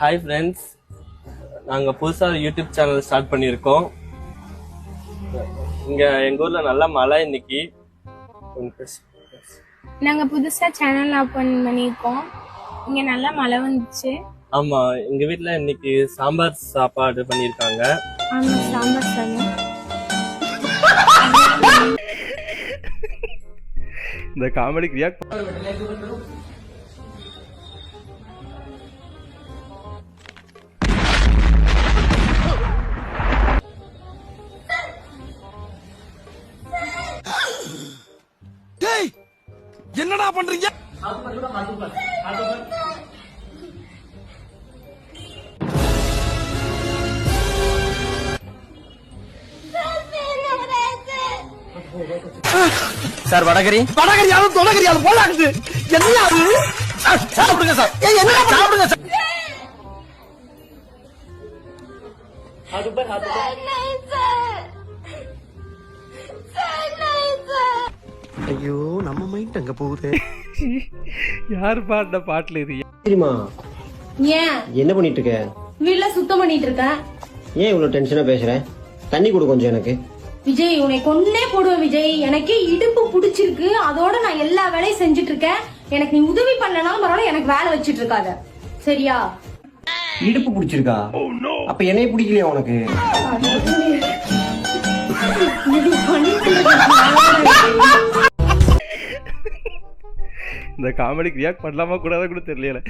Hi friends நாங்கள் புதுசாக YouTube channel start பண்ணியிருக்கோம். இங்கே எங்கள் ஊரில் நல்லா மழை இன்னைக்கு. கொஞ்சம் பேசு- பேசு. நாங்க புதுசா சேனல் ஓபன் பண்ணியிருக்கோம். இங்க நல்லா மழை வந்துச்சு. ஆமா எங்க வீட்ல இன்னைக்கு சாம்பார் சாப்பாடு பண்ணியிருக்காங்க. ஆமா சாம்பார் சாதம். இந்த காமெடிக்கு ரியாக்ட் என்னடா பண்றீங்க? சார் வடகரி. வடகரியாலும் தொடகரியாலும் போலாக்குது. என்ன அது? சாப்பிடுங்க சார். ஏய், என்ன சாப்பிடுங்க சார். ஐயோ நம்ம மைண்ட் அங்க போகுது. யார் பாடின பாட்டுல இது? சரிம்மா ஏன்? என்ன பண்ணிட்டு இருக்க? வீட்ல சுத்தம் பண்ணிட்டு இருக்கேன் ஏன் இவ்வளவு டென்ஷனா பேசுற? தண்ணி கொடு கொஞ்சம் எனக்கு. விஜய் உன்னை கொன்னே போடுவேன் விஜய். எனக்கு இடுப்பு புடிச்சிருக்கு. அதோட நான் எல்லா வேலையும் செஞ்சுட்டு இருக்கேன். எனக்கு நீ உதவி பண்ணனாலும் பரவாயில்ல எனக்கு வேலை வச்சிட்டு இருக்காத. சரியா? இடுப்பு பிடிச்சிருக்கா? அப்ப என்னைய பிடிக்கலையா உனக்கு? இந்த காமெடிக்கு ரியாக்ட் பண்ணலாமா கூடாதா கூட தெரியல